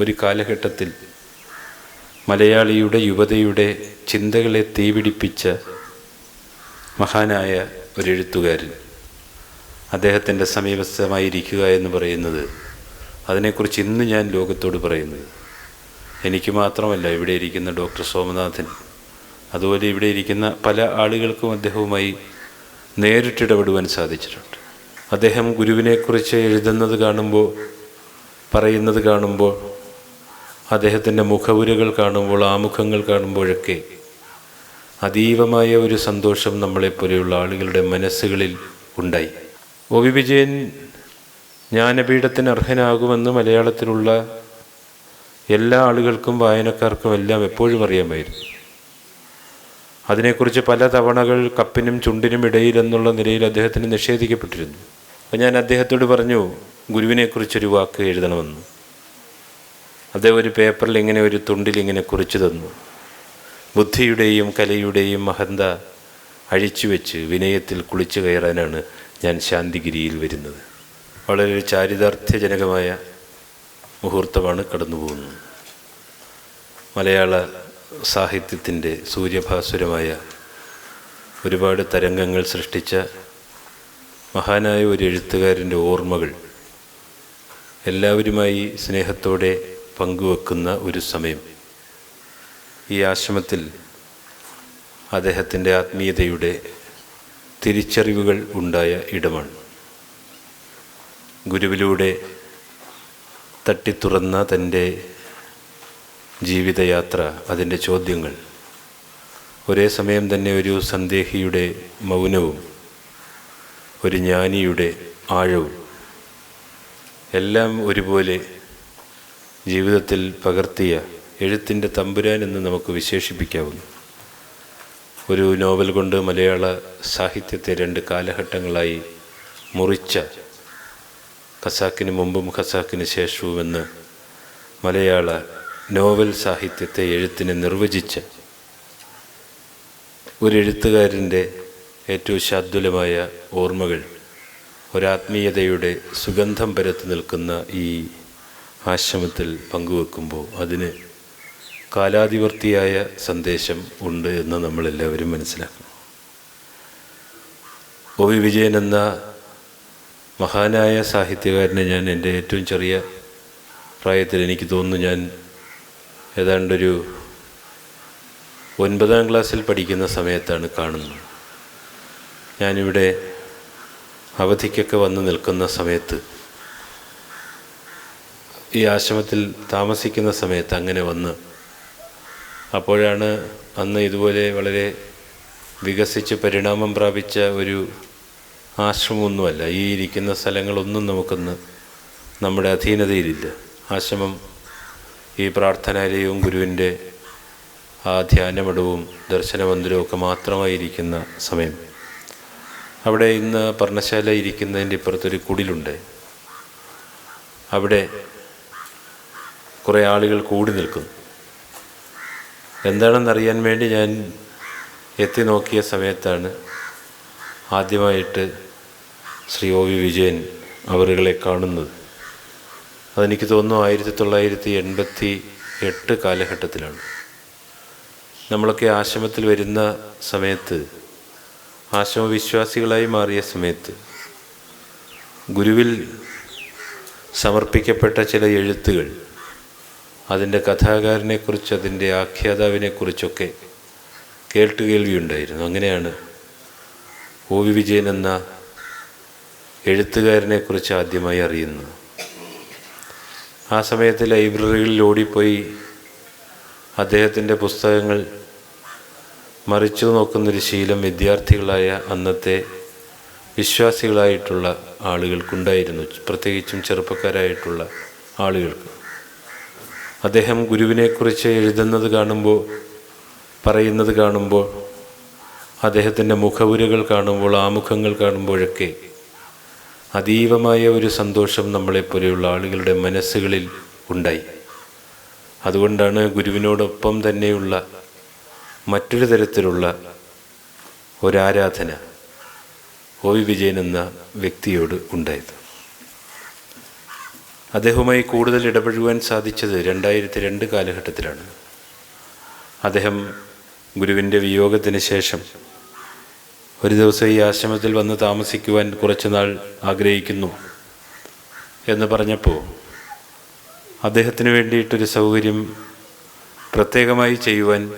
ഒരു കാലഘട്ടത്തിൽ മലയാളിയുടെ യുവതയുടെ ചിന്തകളെ തീപിടിപ്പിച്ച മഹാനായ ഒരു എഴുത്തുകാരൻ. അദ്ദേഹത്തിന്റെ സമീപസ്ഥമായിരിക്കുക എന്ന് പറയുന്നത് അതിനെക്കുറിച്ച് ഇന്ന് ഞാൻ ലോകത്തോട് പറയുന്നത്. എനിക്ക് മാത്രമല്ല ഇവിടെ ഇരിക്കുന്ന ഡോക്ടർ സോമനാഥൻ അതുപോലെ ഇവിടെ ഇരിക്കുന്ന പല ആളുകൾക്കും അദ്ദേഹവുമായി നേരിട്ടിടപെടുവാൻ സാധിച്ചിട്ടുണ്ട്. അദ്ദേഹം ഗുരുവിനെക്കുറിച്ച് എഴുതുന്നത് കാണുമ്പോൾ പറയുന്നത് കാണുമ്പോൾ അദ്ദേഹത്തിന്റെ മുഖവുരകൾ കാണുമ്പോൾ ആമുഖങ്ങൾ കാണുമ്പോഴൊക്കെ അതീവമായ ഒരു സന്തോഷം നമ്മളെപ്പോലെയുള്ള ആളുകളുടെ മനസ്സുകളിൽ ഉണ്ടായി. ഒ വി വിജയൻ ജ്ഞാനപീഠത്തിന് അർഹനാകുമെന്ന് മലയാളത്തിലുള്ള എല്ലാ ആളുകൾക്കും വായനക്കാർക്കും എല്ലാം എപ്പോഴും അറിയാമായിരുന്നു. അതിനെക്കുറിച്ച് പല തവണകൾ കപ്പിനും ചുണ്ടിനും ഇടയിൽ എന്നുള്ള നിലയിൽ അദ്ദേഹത്തിന് നിഷേധിക്കപ്പെട്ടിരുന്നു. അപ്പം ഞാൻ അദ്ദേഹത്തോട് പറഞ്ഞു ഗുരുവിനെക്കുറിച്ചൊരു വാക്ക് എഴുതണമെന്ന്. അദ്ദേഹം ഒരു പേപ്പറിൽ ഇങ്ങനെ ഒരു തുണ്ടിൽ ഇങ്ങനെ കുറിച്ചു തന്നു. ബുദ്ധിയുടെയും കലയുടെയും മഹന്ത അഴിച്ചു വെച്ച് വിനയത്തിൽ കുളിച്ചു കയറാനാണ് ഞാൻ ശാന്തിഗിരിയിൽ വരുന്നത്. വളരെ ചാരിതാർത്ഥ്യജനകമായ മുഹൂർത്തമാണ് കടന്നു പോകുന്നത് മലയാള സാഹിത്യത്തിന്റെ സൂര്യഭാസുരമായ ഒരുപാട് തരംഗങ്ങൾ സൃഷ്ടിച്ച മഹാനായ ഒരു എഴുത്തുകാരന്റെ ഓർമ്മകൾ എല്ലാവരുമായി സ്നേഹത്തോടെ പങ്കുവെക്കുന്ന ഒരു സമയം. ഈ ആശ്രമത്തിൽ അദ്ദേഹത്തിന്റെ ആത്മീയതയുടെ തിരിച്ചറിവുകൾ ഉണ്ടായ ഇടമാണ്. ഗുരുവിലൂടെ തട്ടിത്തുറന്ന തന്റെ ജീവിതയാത്ര അതിന്റെ ചോദ്യങ്ങൾ ഒരേ സമയം തന്നെ ഒരു സന്ദേഹിയുടെ മൗനവും ഒരു ജ്ഞാനിയുടെ ആഴവും എല്ലാം ഒരുപോലെ ജീവിതത്തിൽ പകർത്തിയ എഴുത്തിന്റെ തമ്പുരാൻ എന്ന് നമുക്ക് വിശേഷിപ്പിക്കാവുന്നു. ഒരു നോവൽ കൊണ്ട് മലയാള സാഹിത്യത്തെ രണ്ട് കാലഘട്ടങ്ങളായി മുറിച്ച ഖസാക്കിന് മുമ്പും ഖസാക്കിന് ശേഷവുമെന്ന് മലയാള നോവൽ സാഹിത്യത്തെ എഴുത്തിനെ നിർവചിച്ച ഒരു എഴുത്തുകാരന്റെ ഏറ്റവും ശാദ്വലമായ ഓർമ്മകൾ ഒരാത്മീയതയുടെ സുഗന്ധം പരത്തി നിൽക്കുന്ന ഈ ആശ്രമത്തിൽ പങ്കുവെക്കുമ്പോൾ അതിന് കാലാതിവർത്തിയായ സന്ദേശം ഉണ്ട് എന്ന് നമ്മളെല്ലാവരും മനസ്സിലാക്കണം. ഒ വി വിജയൻ എന്ന മഹാനായ സാഹിത്യകാരനെ ഞാൻ എന്റെ ഏറ്റവും ചെറിയ പ്രായത്തിൽ എനിക്ക് തോന്നുന്നു ഞാൻ ഏതാണ്ടൊരു ഒൻപതാം ക്ലാസ്സിൽ പഠിക്കുന്ന സമയത്താണ് കാണുന്നത്. ഞാനിവിടെ അവധിക്കൊക്കെ വന്ന് നിൽക്കുന്ന സമയത്ത് ഈ ആശ്രമത്തിൽ താമസിക്കുന്ന സമയത്ത് അങ്ങനെ വന്ന് അപ്പോഴാണ് അന്ന് ഇതുപോലെ വളരെ വികസിച്ച് പരിണാമം പ്രാപിച്ച ഒരു ആശ്രമമൊന്നുമല്ല. ഈ ഇരിക്കുന്ന സ്ഥലങ്ങളൊന്നും നമുക്കൊന്ന് നമ്മുടെ അധീനതയിലില്ല. ആശ്രമം ഈ പ്രാർത്ഥനാലയവും ഗുരുവിന്റെ ആ ധ്യാനമടവും ദർശനമന്ദിരവും ഒക്കെ മാത്രമായിരിക്കുന്ന സമയം. അവിടെ ഇന്ന് പർണശാല ഇരിക്കുന്നതിന്റെ ഇപ്പുറത്തൊരു കുടിലുണ്ട്. അവിടെ കുറേ ആളുകൾ കൂടി നിൽക്കുന്നു. എന്താണെന്നറിയാൻ വേണ്ടി ഞാൻ എത്തി നോക്കിയ സമയത്താണ് ആദ്യമായിട്ട് ശ്രീ ഒ വി വിജയൻ അവരുകളെ കാണുന്നത്. അതെനിക്ക് തോന്നുന്നു ആയിരത്തി തൊള്ളായിരത്തി എൺപത്തി എട്ട് കാലഘട്ടത്തിലാണ്. നമ്മളൊക്കെ ആശ്രമത്തിൽ വരുന്ന സമയത്ത് ആശ്രമവിശ്വാസികളായി മാറിയ സമയത്ത് ഗുരുവിൽ സമർപ്പിക്കപ്പെട്ട ചില എഴുത്തുകൾ അതിന്റെ കഥാകാരനെക്കുറിച്ച് അതിന്റെ ആഖ്യാതാവിനെക്കുറിച്ചൊക്കെ കേട്ടുകേൾവിയുണ്ടായിരുന്നു അങ്ങനെയാണ് ഒ വി വിജയൻ എന്ന എഴുത്തുകാരനെക്കുറിച്ച് ആദ്യമായി അറിയുന്നത്. ആ സമയത്ത് ലൈബ്രറികളിൽ ഓടിപ്പോയി അദ്ദേഹത്തിന്റെ പുസ്തകങ്ങൾ മറിച്ചു നോക്കുന്നൊരു ശീലം വിദ്യാർത്ഥികളായ അന്നത്തെ വിശ്വാസികളായിട്ടുള്ള ആളുകൾക്കുണ്ടായിരുന്നു. പ്രത്യേകിച്ചും ചെറുപ്പക്കാരായിട്ടുള്ള ആളുകൾക്ക്. അദ്ദേഹം ഗുരുവിനെക്കുറിച്ച് എഴുതുന്നത് കാണുമ്പോൾ പറയുന്നത് കാണുമ്പോൾ അദ്ദേഹത്തിന്റെ മുഖവുരകൾ കാണുമ്പോൾ ആമുഖങ്ങൾ കാണുമ്പോഴൊക്കെ അതീവമായ ഒരു സന്തോഷം നമ്മളെപ്പോലെയുള്ള ആളുകളുടെ മനസ്സുകളിൽ ഉണ്ടായി. അതുകൊണ്ടാണ് ഗുരുവിനോടൊപ്പം തന്നെയുള്ള മറ്റൊരു തരത്തിലുള്ള ഒരാരാധന ഒ വി വിജയൻ എന്ന വ്യക്തിയോട് ഉണ്ടായത്. അദ്ദേഹവുമായി കൂടുതൽ ഇടപഴകുവാൻ സാധിച്ചത് രണ്ടായിരത്തി രണ്ട് കാലഘട്ടത്തിലാണ്. അദ്ദേഹം ഗുരുവിന്റെ വിയോഗത്തിന് ശേഷം ഒരു ദിവസം ഈ ആശ്രമത്തിൽ വന്ന് താമസിക്കുവാൻ കുറച്ചുനാൾ ആഗ്രഹിക്കുന്നു എന്ന് പറഞ്ഞപ്പോൾ അദ്ദേഹത്തിന് വേണ്ടിയിട്ടൊരു സൗകര്യം പ്രത്യേകമായി ചെയ്യുവാൻ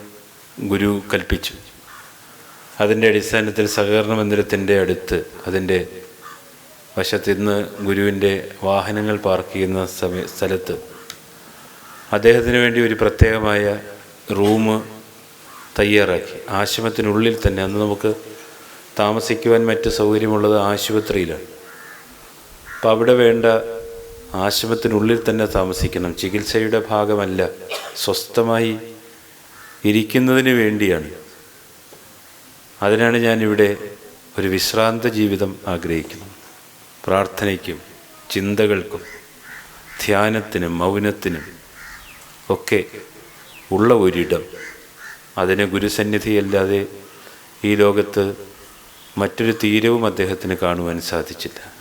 ഗുരു കൽപ്പിച്ചു. അതിന്റെ അടിസ്ഥാനത്തിൽ സഹകരണ മന്ദിരത്തിന്റെ അടുത്ത് അതിന്റെ വശത്ത് ഇന്ന് ഗുരുവിന്റെ വാഹനങ്ങൾ പാർക്ക് ചെയ്യുന്ന സമയ സ്ഥലത്ത് അദ്ദേഹത്തിന് വേണ്ടി ഒരു പ്രത്യേകമായ റൂം തയ്യാറാക്കി. ആശ്രമത്തിനുള്ളിൽ തന്നെ അന്ന് നമുക്ക് താമസിക്കുവാൻ മറ്റ് സൗകര്യമുള്ളത് ആശുപത്രിയിലാണ്. അപ്പം അവിടെ വേണ്ട ആശ്രമത്തിനുള്ളിൽ തന്നെ താമസിക്കണം. ചികിത്സയുടെ ഭാഗമല്ല സ്വസ്ഥമായി ഇരിക്കുന്നതിന് വേണ്ടിയാണ്. അതിനാണ് ഞാനിവിടെ ഒരു വിശ്രാന്ത ജീവിതം ആഗ്രഹിക്കുന്നത്. പ്രാർത്ഥനയ്ക്കും ചിന്തകൾക്കും ധ്യാനത്തിനും മൗനത്തിനും ഒക്കെ ഉള്ള ഒരിടം. അതിന് ഗുരുസന്നിധിയല്ലാതെ ഈ ലോകത്ത് മറ്റൊരു തീരവും അദ്ദേഹത്തിന് കാണുവാൻ സാധിച്ചില്ല.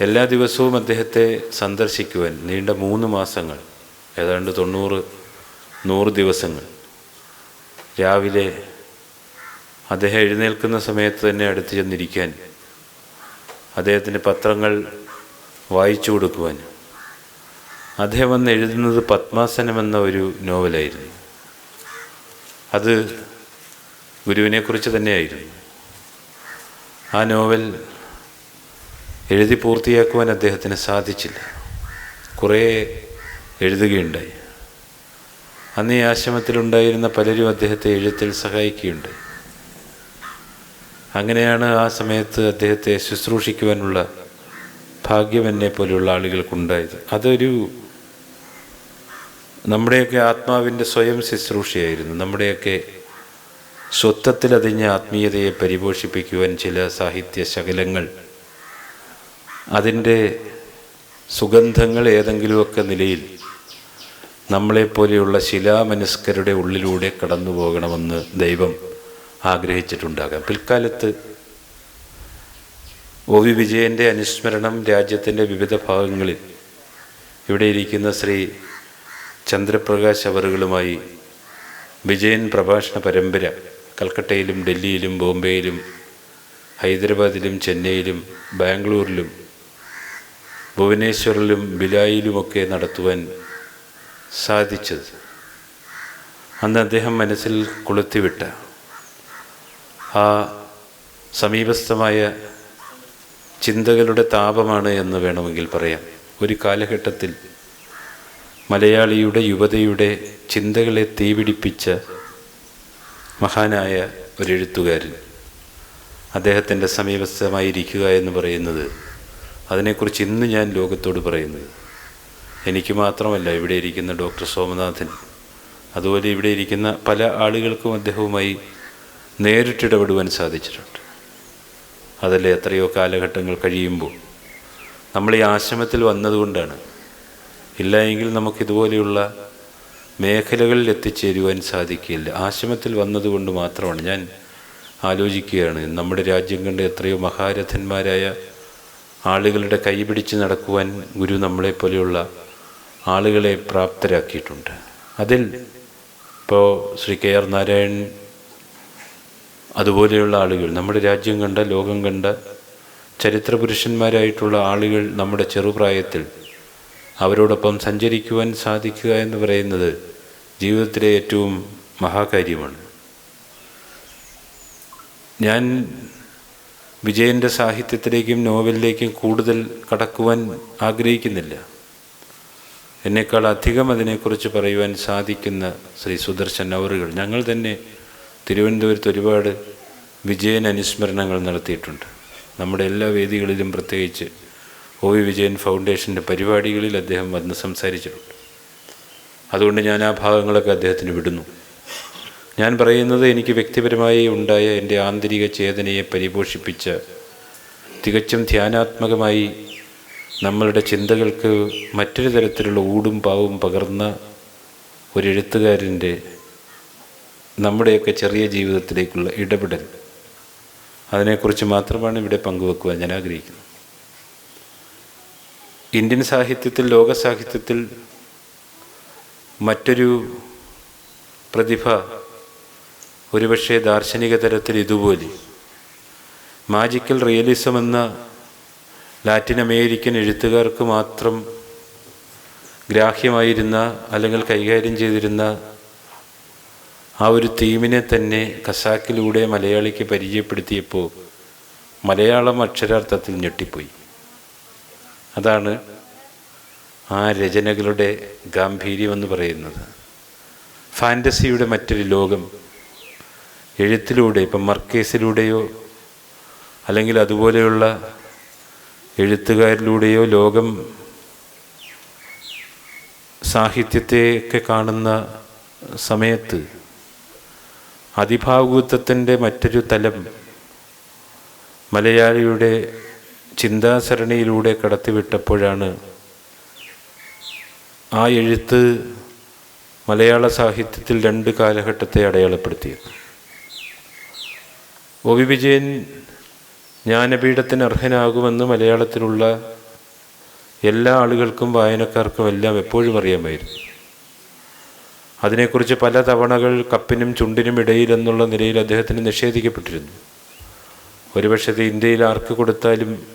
എല്ലാ ദിവസവും അദ്ദേഹത്തെ സന്ദർശിക്കുവാൻ നീണ്ട മൂന്ന് മാസങ്ങൾ ഏതാണ്ട് തൊണ്ണൂറ് നൂറ് ദിവസങ്ങൾ. രാവിലെ അദ്ദേഹം എഴുന്നേൽക്കുന്ന സമയത്ത് തന്നെ അടുത്ത് ചെന്നിരിക്കാൻ അദ്ദേഹത്തിന്റെ പത്രങ്ങൾ വായിച്ചു കൊടുക്കുവാൻ. അദ്ദേഹം വന്ന് എഴുതുന്നത് പത്മാസനം എന്ന ഒരു നോവലായിരുന്നു. അത് ഗുരുവിനെക്കുറിച്ച് തന്നെയായിരുന്നു. ആ നോവൽ എഴുതി പൂർത്തിയാക്കുവാൻ അദ്ദേഹത്തിന് സാധിച്ചില്ല. കുറേ എഴുതുകയുണ്ടായി. അന്ന് ഈ ആശ്രമത്തിലുണ്ടായിരുന്ന പലരും അദ്ദേഹത്തെ എഴുത്തിൽ സഹായിക്കുകയുണ്ടായി. അങ്ങനെയാണ് ആ സമയത്ത് അദ്ദേഹത്തെ ശുശ്രൂഷിക്കുവാനുള്ള ഭാഗ്യം എന്നെ പോലെയുള്ള ആളുകൾക്കുണ്ടായത്. അതൊരു നമ്മുടെയൊക്കെ ആത്മാവിന്റെ സ്വയം ശുശ്രൂഷയായിരുന്നു. നമ്മുടെയൊക്കെ സ്വത്വത്തിലതിഞ്ഞ ആത്മീയതയെ പരിപോഷിപ്പിക്കുവാൻ ചില സാഹിത്യ ശകലങ്ങൾ അതിന്റെ സുഗന്ധങ്ങൾ ഏതെങ്കിലുമൊക്കെ നിലയിൽ നമ്മളെപ്പോലെയുള്ള ശിലാമനസ്കരുടെ ഉള്ളിലൂടെ കടന്നു പോകണമെന്ന് ദൈവം ആഗ്രഹിച്ചിട്ടുണ്ടാകാം. പിൽക്കാലത്ത് ഒ വി വിജയന്റെ അനുസ്മരണം രാജ്യത്തിന്റെ വിവിധ ഭാഗങ്ങളിൽ ഇവിടെ ഇരിക്കുന്ന ശ്രീ ചന്ദ്രപ്രകാശ് അവറുകളുമായി വിജയൻ പ്രഭാഷണ പരമ്പര കൽക്കട്ടയിലും ഡൽഹിയിലും ബോംബെയിലും ഹൈദരാബാദിലും ചെന്നൈയിലും ബാംഗ്ലൂരിലും ഭുവനേശ്വറിലും ബിലായിലുമൊക്കെ നടത്തുവാൻ സാധിച്ചത്. അന്ന് അദ്ദേഹം മനസ്സിൽ കൊളുത്തിവിട്ട ആ സമീപസ്ഥമായ ചിന്തകളുടെ താപമാണ് എന്ന് വേണമെങ്കിൽ പറയാം. ഒരു കാലഘട്ടത്തിൽ മലയാളിയുടെ യുവതയുടെ ചിന്തകളെ തീപിടിപ്പിച്ച മഹാനായ ഒരു എഴുത്തുകാരൻ. അദ്ദേഹത്തിന്റെ സമീപസ്ഥമായിരിക്കുക എന്ന് പറയുന്നത് അതിനെക്കുറിച്ച് ഇന്ന് ഞാൻ ലോകത്തോട് പറയുന്നത്. എനിക്ക് മാത്രമല്ല ഇവിടെ ഇരിക്കുന്ന ഡോക്ടർ സോമനാഥൻ അതുപോലെ ഇവിടെ ഇരിക്കുന്ന പല ആളുകൾക്കും അദ്ദേഹവുമായി നേരിട്ടിടപെടുവാൻ സാധിച്ചിട്ടുണ്ട്. അതല്ലേ എത്രയോ കാലഘട്ടങ്ങൾ കഴിയുമ്പോൾ നമ്മൾ ഈ ആശ്രമത്തിൽ വന്നതുകൊണ്ടാണ് ഇല്ല എങ്കിൽ നമുക്കിതുപോലെയുള്ള മേഖലകളിൽ എത്തിച്ചേരുവാൻ സാധിക്കില്ല ആശ്രമത്തിൽ വന്നതുകൊണ്ട് മാത്രമാണ് ഞാൻ ആലോചിക്കുകയാണ്. നമ്മുടെ രാജ്യം കണ്ട് എത്രയോ മഹാരഥന്മാരായ ആളുകളുടെ കൈപിടിച്ച് നടക്കുവാൻ ഗുരു നമ്മളെപ്പോലെയുള്ള ആളുകളെ പ്രാപ്തരാക്കിയിട്ടുണ്ട്. അതിൽ ഇപ്പോൾ ശ്രീ കെ ആർ നാരായണൻ അതുപോലെയുള്ള ആളുകൾ. നമ്മുടെ രാജ്യം കണ്ട ലോകം കണ്ട ചരിത്ര പുരുഷന്മാരായിട്ടുള്ള ആളുകൾ നമ്മുടെ ചെറുപ്രായത്തിൽ അവരോടൊപ്പം സഞ്ചരിക്കുവാൻ സാധിക്കുക എന്ന് പറയുന്നത് ജീവിതത്തിലെ ഏറ്റവും മഹാകാര്യമാണ്. ഞാൻ വിജയന്റെ സാഹിത്യത്തിലേക്കും നോവലിലേക്കും കൂടുതൽ കടക്കുവാൻ ആഗ്രഹിക്കുന്നില്ല. എന്നേക്കാൾ അധികം അതിനെക്കുറിച്ച് പറയുവാൻ സാധിക്കുന്ന ശ്രീ സുദർശൻ അവറുകൾ. ഞങ്ങൾ തന്നെ തിരുവനന്തപുരത്ത് ഒരുപാട് വിജയൻ അനുസ്മരണങ്ങൾ നടത്തിയിട്ടുണ്ട്. നമ്മുടെ എല്ലാ വേദികളിലും പ്രത്യേകിച്ച് ഒ വി വിജയൻ ഫൗണ്ടേഷന്റെ പരിപാടികളിൽ അദ്ദേഹം വന്ന് സംസാരിച്ചിട്ടുണ്ട്. അതുകൊണ്ട് ഞാൻ ആ ഭാഗങ്ങളൊക്കെ അദ്ദേഹത്തിന് വിടുന്നു. ഞാൻ പറയുന്നത് എനിക്ക് വ്യക്തിപരമായി ഉണ്ടായ എന്റെ ആന്തരിക ചേതനയെ പരിപോഷിപ്പിച്ച തികച്ചും ധ്യാനാത്മകമായി നമ്മളുടെ ചിന്തകൾക്ക് മറ്റൊരു തരത്തിലുള്ള ഊടും പാവും പകർന്ന ഒരു എഴുത്തുകാരന്റെ നമ്മുടെയൊക്കെ ചെറിയ ജീവിതത്തിലേക്കുള്ള ഇടപെടൽ. അതിനെക്കുറിച്ച് മാത്രമാണ് ഇവിടെ പങ്കുവെക്കുവാൻ ഞാൻ ആഗ്രഹിക്കുന്നത്. ഇന്ത്യൻ സാഹിത്യത്തിൽ ലോക സാഹിത്യത്തിൽ മറ്റൊരു പ്രതിഭ ഒരുപക്ഷെ ദാർശനിക തലത്തിൽ ഇതുപോലെ. മാജിക്കൽ റിയലിസം എന്ന ലാറ്റിൻ അമേരിക്കൻ എഴുത്തുകാർക്ക് മാത്രം ഗ്രാഹ്യമായിരുന്ന അല്ലെങ്കിൽ കൈകാര്യം ചെയ്തിരുന്ന ആ ഒരു തീമിനെ തന്നെ കസാക്കിലൂടെ മലയാളിക്ക് പരിചയപ്പെടുത്തിയപ്പോൾ മലയാളം അക്ഷരാർത്ഥത്തിൽ ഞെട്ടിപ്പോയി. അതാണ് ആ രചനകളുടെ ഗാംഭീര്യം എന്ന് പറയുന്നത്. ഫാന്റസിയുടെ മറ്റൊരു ലോകം എഴുത്തിലൂടെ ഇപ്പം മർക്കേസിലൂടെയോ അല്ലെങ്കിൽ അതുപോലെയുള്ള എഴുത്തുകാരിലൂടെയോ ലോകം സാഹിത്യത്തെയൊക്കെ കാണുന്ന സമയത്ത് അതിഭാവുകത്വത്തിന്റെ മറ്റൊരു തലം മലയാളിയുടെ ചിന്താസരണിയിലൂടെ കടത്തിവിട്ടപ്പോഴാണ് ആ എഴുത്ത് മലയാള സാഹിത്യത്തിൽ രണ്ട് കാലഘട്ടത്തെ അടയാളപ്പെടുത്തിയത്. ഒ വി വിജയൻ ജ്ഞാനപീഠത്തിന് അർഹനാകുമെന്ന് മലയാളത്തിലുള്ള എല്ലാ ആളുകൾക്കും വായനക്കാർക്കും എല്ലാം എപ്പോഴും അറിയാമായിരുന്നു. അതിനെക്കുറിച്ച് പല തവണകൾ കപ്പിനും ചുണ്ടിനും ഇടയിൽ എന്നുള്ള നിലയിൽ അദ്ദേഹത്തിന് നിഷേധിക്കപ്പെട്ടിരുന്നു. ഒരുപക്ഷെ ഇന്ത്യയിൽ ആർക്ക് കൊടുത്താലും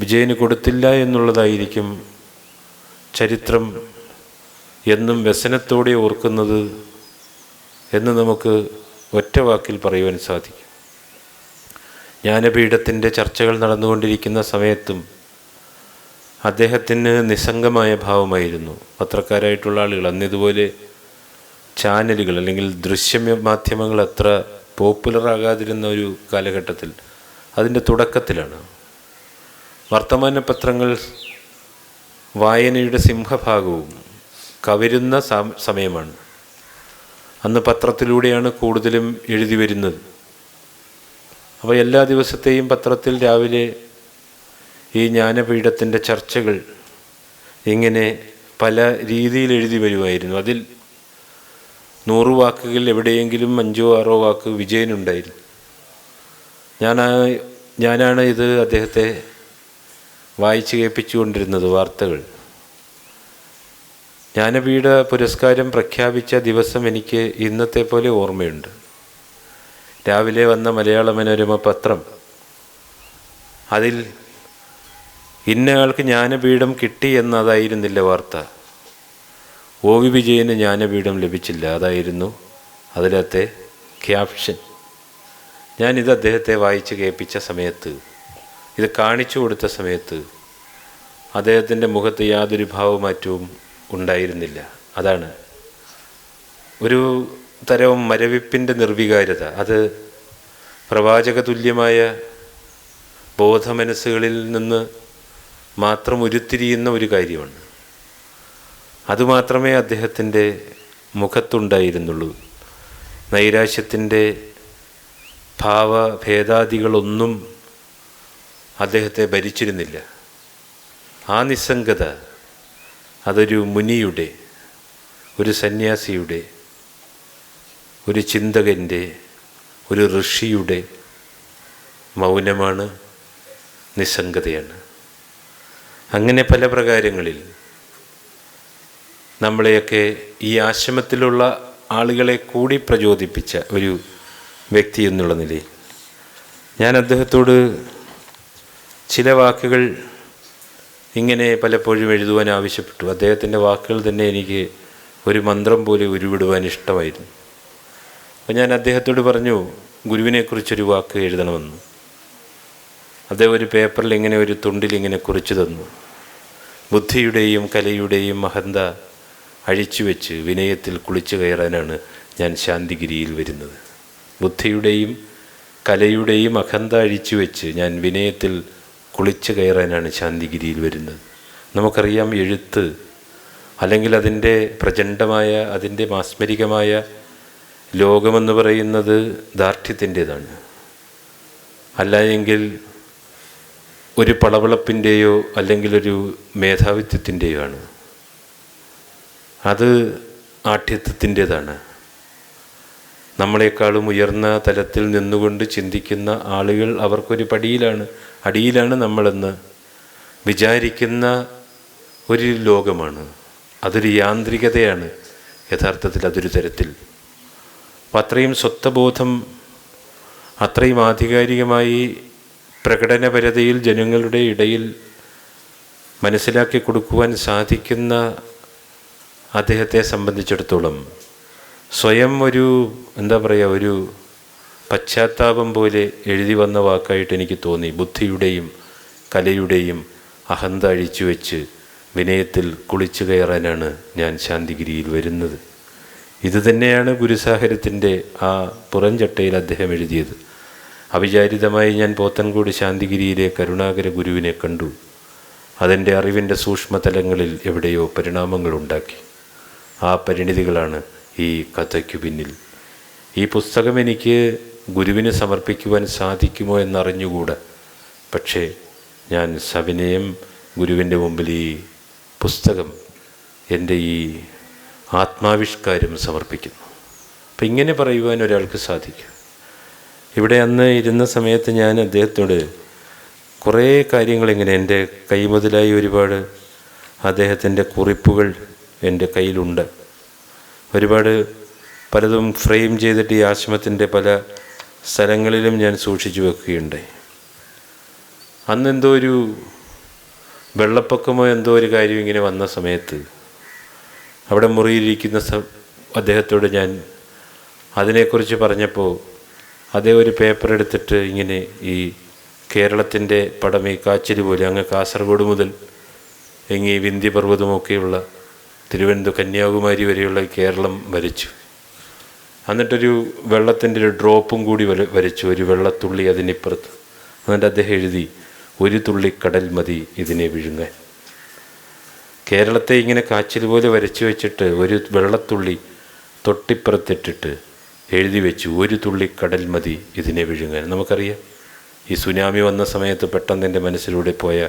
വിജയന് കൊടുത്തില്ല എന്നുള്ളതായിരിക്കും ചരിത്രം എന്നും വ്യസനത്തോടെ ഓർക്കുന്നത് എന്ന് നമുക്ക് ഒറ്റ വാക്കിൽ പറയുവാൻ സാധിക്കും. ജ്ഞാനപീഠത്തിന്റെ ചർച്ചകൾ നടന്നുകൊണ്ടിരിക്കുന്ന സമയത്തും അദ്ദേഹത്തിന് നിസ്സംഗമായ ഭാവമായിരുന്നു. പത്രക്കാരായിട്ടുള്ള ആളുകൾ അന്നിതുപോലെ ചാനലുകൾ അല്ലെങ്കിൽ ദൃശ്യ മാധ്യമങ്ങൾ അത്ര പോപ്പുലർ ആകാതിരുന്ന ഒരു കാലഘട്ടത്തിൽ അതിന്റെ തുടക്കത്തിലാണ്. വർത്തമാന പത്രങ്ങൾ വായനയുടെ സിംഹഭാഗവും കവരുന്ന സമയമാണ്. അന്ന് പത്രത്തിലൂടെയാണ് കൂടുതലും എഴുതി വരുന്നത്. അപ്പോൾ എല്ലാ ദിവസത്തെയും പത്രത്തിൽ രാവിലെ ഈ ജ്ഞാനപീഠത്തിന്റെ ചർച്ചകൾ ഇങ്ങനെ പല രീതിയിൽ എഴുതി വരുമായിരുന്നു. അതിൽ നൂറ് വാക്കുകൾ എവിടെയെങ്കിലും അഞ്ചോ ആറോ വാക്ക് വിജയനുണ്ടായിരുന്നു. ഞാൻ ഞാനാണ് ഇത് അദ്ദേഹത്തെ വായിച്ച് കേൾപ്പിച്ചുകൊണ്ടിരുന്നത് വാർത്തകൾ. ജ്ഞാനപീഠ പുരസ്കാരം പ്രഖ്യാപിച്ച ദിവസം എനിക്ക് ഇന്നത്തെ പോലെ ഓർമ്മയുണ്ട്. രാവിലെ വന്ന മലയാള മനോരമ പത്രം. അതിൽ ഇന്നയാൾക്ക് ജ്ഞാനപീഠം കിട്ടി എന്നതായിരുന്നില്ല വാർത്ത. ഒ വി വിജയന് ജ്ഞാനപീഠം ലഭിച്ചില്ല. അതായിരുന്നു അതിലത്തെ ക്യാപ്ഷൻ. ഞാനിത് അദ്ദേഹത്തെ വായിച്ച് കേൾപ്പിച്ച സമയത്ത് ഇത് കാണിച്ചു കൊടുത്ത സമയത്ത് അദ്ദേഹത്തിന്റെ മുഖത്ത് യാതൊരു ഭാവമാറ്റവും ഉണ്ടായിരുന്നില്ല. അതാണ്. ഒരു തരം മരവിപ്പിന്റെ നിർവികാരത അത് പ്രവാചക തുല്യമായ ബോധമനസ്സുകളിൽ നിന്ന് മാത്രം ഉരുത്തിരിയുന്ന ഒരു കാര്യമാണ്. അതുമാത്രമേ അദ്ദേഹത്തിന്റെ മുഖത്തുണ്ടായിരുന്നുള്ളൂ. നൈരാശ്യത്തിന്റെ ഭാവഭേദാദികളൊന്നും അദ്ദേഹത്തെ ഭരിച്ചിരുന്നില്ല. ആ നിസ്സംഗത അതൊരു മുനിയുടെ ഒരു സന്യാസിയുടെ ഒരു ചിന്തകന്റെ ഒരു ഋഷിയുടെ മൗനമാണ് നിസ്സംഗതയാണ്. അങ്ങനെ പല പ്രകാരങ്ങളിൽ നമ്മളെയൊക്കെ ഈ ആശ്രമത്തിലുള്ള ആളുകളെ കൂടി പ്രചോദിപ്പിച്ച ഒരു വ്യക്തി എന്നുള്ള നിലയിൽ. ഞാൻ അദ്ദേഹത്തോട് ചില വാക്കുകൾ ഇങ്ങനെ പലപ്പോഴും എഴുതുവാൻ ആവശ്യപ്പെട്ടു. അദ്ദേഹത്തിന്റെ വാക്കുകൾ തന്നെ എനിക്ക് ഒരു മന്ത്രം പോലെ ഉരുവിടുവാൻ ഇഷ്ടമായിരുന്നു. അപ്പോൾ ഞാൻ അദ്ദേഹത്തോട് പറഞ്ഞു ഗുരുവിനെക്കുറിച്ചൊരു വാക്ക് എഴുതണമെന്ന്. അദ്ദേഹം ഒരു പേപ്പറിൽ ഇങ്ങനെ ഒരു തുണ്ടിൽ ഇങ്ങനെ കുറിച്ചു തന്നു. ബുദ്ധിയുടെയും കലയുടെയും മഹന്ത അഴിച്ചു വെച്ച് വിനയത്തിൽ കുളിച്ചു കയറാനാണ് ഞാൻ ശാന്തിഗിരിയിൽ വരുന്നത്. ബുദ്ധിയുടെയും കലയുടെയും അഖന്ത അഴിച്ചു വെച്ച് ഞാൻ വിനയത്തിൽ കുളിച്ചു കയറാനാണ് ശാന്തിഗിരിയിൽ വരുന്നത്. നമുക്കറിയാം എഴുത്ത് അല്ലെങ്കിൽ അതിന്റെ പ്രചണ്ഡമായ അതിന്റെ മാസ്മരികമായ ലോകമെന്ന് പറയുന്നത് ദാർഢ്യത്തിന്റേതാണ്. അല്ല എങ്കിൽ ഒരു പളവളപ്പിന്റെയോ അല്ലെങ്കിൽ ഒരു മേധാവിത്വത്തിന്റെയോ ആണ്. അത് ആഠ്യത്വത്തിന്റെതാണ്. നമ്മളെക്കാളും ഉയർന്ന തലത്തിൽ നിന്നുകൊണ്ട് ചിന്തിക്കുന്ന ആളുകൾ അവർക്കൊരു പടിയിലാണ് അടിയിലാണ് നമ്മളെന്ന് വിചാരിക്കുന്ന ഒരു ലോകമാണ്. അതൊരു യാന്ത്രികതയാണ് യഥാർത്ഥത്തിൽ അതൊരു തരത്തിൽ. അപ്പം അത്രയും സ്വത്വബോധം അത്രയും ആധികാരികമായി പ്രകടനപരതയിൽ ജനങ്ങളുടെ ഇടയിൽ മനസ്സിലാക്കി കൊടുക്കുവാൻ സാധിക്കുന്ന അദ്ദേഹത്തെ സംബന്ധിച്ചിടത്തോളം സ്വയം ഒരു എന്താ പറയുക ഒരു പശ്ചാത്താപം പോലെ എഴുതി വന്ന വാക്കായിട്ട് എനിക്ക് തോന്നി. ബുദ്ധിയുടെയും കലയുടെയും അഹന്ത അഴിച്ചു വെച്ച് വിനയത്തിൽ കുളിച്ചു കയറാനാണ് ഞാൻ ശാന്തിഗിരിയിൽ വരുന്നത്. ഇതുതന്നെയാണ് ഗുരുസാഹരത്തിന്റെ ആ പുറംചട്ടയിൽ അദ്ദേഹം എഴുതിയത്. അവിചാരിതമായി ഞാൻ പോത്തൻകോട് ശാന്തിഗിരിയിലെ കരുണാകര ഗുരുവിനെ കണ്ടു. അതെന്റെ അറിവിന്റെ സൂക്ഷ്മതലങ്ങളിൽ എവിടെയോ പരിണാമങ്ങളുണ്ടാക്കി. ആ പരിണിതികളാണ് ഈ കഥയ്ക്കു പിന്നിൽ. ഈ പുസ്തകം എനിക്ക് ഗുരുവിന് സമർപ്പിക്കുവാൻ സാധിക്കുമോ എന്നറിഞ്ഞുകൂടാ. പക്ഷേ ഞാൻ സവിനയം ഗുരുവിന്റെ മുമ്പിൽ ഈ പുസ്തകം എന്റെ ഈ ആത്മാവിഷ്കാരം സമർപ്പിക്കുന്നു. അപ്പം ഇങ്ങനെ പറയുവാൻ ഒരാൾക്ക് സാധിക്കും. ഇവിടെ അന്ന് ഇരുന്ന സമയത്ത് ഞാൻ അദ്ദേഹത്തോട് കുറേ കാര്യങ്ങളിങ്ങനെ എന്റെ കൈമുതലായി ഒരുപാട് അദ്ദേഹത്തിന്റെ കുറിപ്പുകൾ എന്റെ കയ്യിലുണ്ട്. ഒരുപാട് പലതും ഫ്രെയിം ചെയ്തിട്ട് ഈ ആശ്രമത്തിന്റെ പല സ്ഥലങ്ങളിലും ഞാൻ സൂക്ഷിച്ചു വെക്കുകയുണ്ട് അന്ന് എന്തോ ഒരു വെള്ളപ്പൊക്കമോ എന്തോ ഒരു കാര്യം ഇങ്ങനെ വന്ന സമയത്ത് അവിടെ മുറിയിലിരിക്കുന്ന അദ്ദേഹത്തോട് ഞാൻ അതിനെക്കുറിച്ച് പറഞ്ഞപ്പോൾ അതേ ഒരു പേപ്പർ എടുത്തിട്ട് ഇങ്ങനെ ഈ കേരളത്തിന്റെ പടം ഈ കാച്ചിൽ പോലെ അങ്ങ് കാസർഗോഡ് മുതൽ എങ്ങി വിന്ധ്യപർവതമൊക്കെയുള്ള തിരുവനന്തപുരം കന്യാകുമാരി വരെയുള്ള കേരളം വരച്ചു. എന്നിട്ടൊരു വെള്ളത്തിന്റെ ഒരു ഡ്രോപ്പും കൂടി വര വരച്ചു. ഒരു വെള്ളത്തുള്ളി അതിനിപ്പുറത്ത്. എന്നിട്ട് അദ്ദേഹം എഴുതി ഒരു തുള്ളി കടൽ മതി ഇതിനെ വിഴുങ്ങാൻ. കേരളത്തെ ഇങ്ങനെ കാച്ചിൽ പോലെ വരച്ചു വെച്ചിട്ട് ഒരു വെള്ളത്തുള്ളി തൊട്ടിപ്പുറത്തിട്ടിട്ട് എഴുതി വെച്ചു ഒരു തുള്ളി കടൽ മതി ഇതിനെ വിഴുങ്ങാൻ. നമുക്കറിയാം ഈ സുനാമി വന്ന സമയത്ത് പെട്ടെന്ന് എന്റെ മനസ്സിലൂടെ പോയ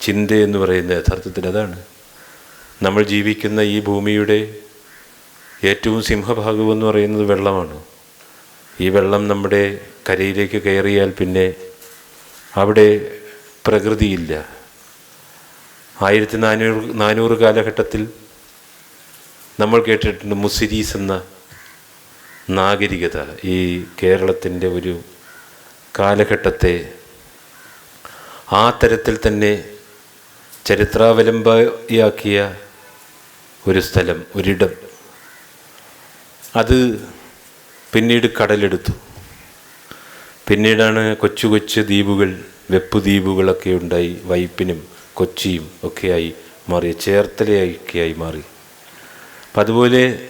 ചിന്തയെന്ന് പറയുന്ന യഥാർത്ഥത്തിൽ അതാണ്. നമ്മൾ ജീവിക്കുന്ന ഈ ഭൂമിയുടെ ഏറ്റവും സിംഹഭാഗം എന്ന് പറയുന്നത് വെള്ളമാണ്. ഈ വെള്ളം നമ്മുടെ കരയിലേക്ക് കയറിയാൽ പിന്നെ അവിടെ പ്രകൃതിയില്ല. ആയിരത്തി നാനൂറ് നാനൂറ് കാലഘട്ടത്തിൽ നമ്മൾ കേട്ടിട്ടുണ്ട് മുസിരീസ് എന്ന നാഗരികത ഈ കേരളത്തിന്റെ ഒരു കാലഘട്ടത്തെ ആ തരത്തിൽ തന്നെ ചരിത്രാവലംബിയാക്കിയ ഒരു സ്ഥലം ഒരിടം. അത് പിന്നീട് കടലെടുത്തു. പിന്നീടാണ് കൊച്ചു കൊച്ചു ദ്വീപുകൾ വെപ്പ് ദ്വീപുകളൊക്കെ ഉണ്ടായി. വൈപ്പിനും കൊച്ചിയും ഒക്കെയായി മാറി ചേർത്തലയൊക്കെയായി മാറി. അപ്പം അതുപോലെ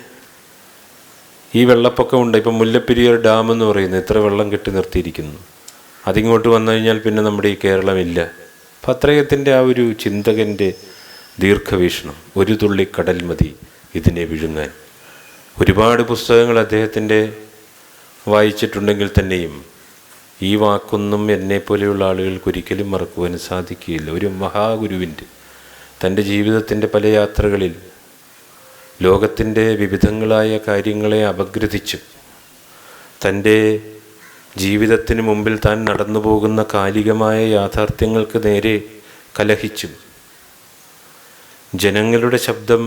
ഈ വെള്ളപ്പൊക്കം ഉണ്ട്. ഇപ്പം മുല്ലപ്പെരിയാർ ഡാം എന്ന് പറയുന്നത് ഇത്ര വെള്ളം കെട്ടി നിർത്തിയിരിക്കുന്നു. അതിങ്ങോട്ട് വന്നു കഴിഞ്ഞാൽ പിന്നെ നമ്മുടെ ഈ കേരളമില്ല അപ്പം അത്രയത്തിന്റെ ആ ഒരു ചിന്തകന്റെ ദീർഘവീക്ഷണം. ഒരു തുള്ളി കടൽ മതി ഇതിനെ വിഴുങ്ങാൻ. ഒരുപാട് പുസ്തകങ്ങൾ അദ്ദേഹത്തിന്റെ വായിച്ചിട്ടുണ്ടെങ്കിൽ തന്നെയും ഈ വാക്കൊന്നും എന്നെപ്പോലെയുള്ള ആളുകൾക്ക് ഒരിക്കലും മറക്കുവാൻ സാധിക്കുകയില്ല. ഒരു മഹാഗുരുവിന്റെ തന്റെ ജീവിതത്തിന്റെ പല യാത്രകളിൽ ലോകത്തിന്റെ വിവിധങ്ങളായ കാര്യങ്ങളെ അപഗ്രഥിച്ച് തന്റെ ജീവിതത്തിന് മുമ്പിൽ താൻ നടന്നു പോകുന്ന കാലികമായ യാഥാർത്ഥ്യങ്ങൾക്ക് നേരെ കലഹിച്ചും ജനങ്ങളുടെ ശബ്ദം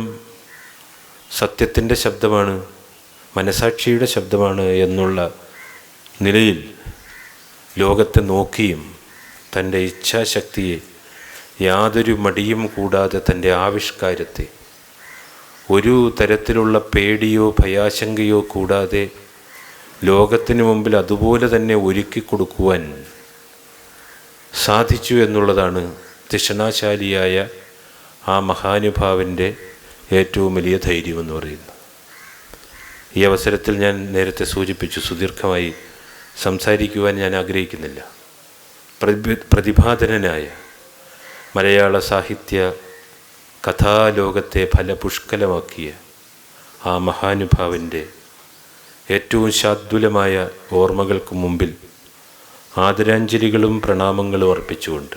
സത്യത്തിന്റെ ശബ്ദമാണ് മനസാക്ഷിയുടെ ശബ്ദമാണ് എന്നുള്ള നിലയിൽ ലോകത്തെ നോക്കിയും തന്റെ ഇച്ഛാശക്തിയെ യാതൊരു മടിയും കൂടാതെ തന്റെ ആവിഷ്കാരത്തെ ഒരു തരത്തിലുള്ള പേടിയോ ഭയാശങ്കയോ കൂടാതെ ലോകത്തിന് മുമ്പിൽ അതുപോലെ തന്നെ ഒരുക്കി കൊടുക്കുവാൻ സാധിച്ചു എന്നുള്ളതാണ് തിഷണാശാലിയായ ആ മഹാനുഭാവന്റെ ഏറ്റവും വലിയ ധൈര്യമെന്ന് പറയുന്നത് ഈ അവസരത്തിൽ ഞാൻ നേരത്തെ സൂചിപ്പിച്ചു സുദീർഘമായി സംസാരിക്കുവാൻ ഞാൻ ആഗ്രഹിക്കുന്നില്ല. പ്രതി പ്രതിഭാധനനായ മലയാള സാഹിത്യ കഥാലോകത്തെ ഫലപുഷ്കലമാക്കിയ ആ മഹാനുഭാവന്റെ ഏറ്റവും ശാദ്വലമായ ഓർമ്മകൾക്ക് മുമ്പിൽ ആദരാഞ്ജലികളും പ്രണാമങ്ങളും അർപ്പിച്ചുകൊണ്ട്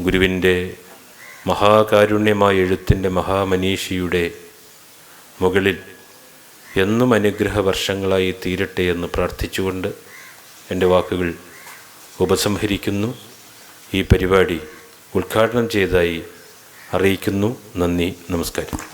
ഗുരുവിന്റെ മഹാകാരുണ്യമായ എഴുത്തിന്റെ മഹാമനീഷിയുടെ മുകളിൽ എന്നും അനുഗ്രഹ വർഷങ്ങളായി തീരട്ടെ എന്ന് പ്രാർത്ഥിച്ചുകൊണ്ട് എന്റെ വാക്കുകൾ ഉപസംഹരിക്കുന്നു. ഈ പരിപാടി ഉദ്ഘാടനം ചെയ്തതായി അറിയിക്കുന്നു. നന്ദി. നമസ്കാരം.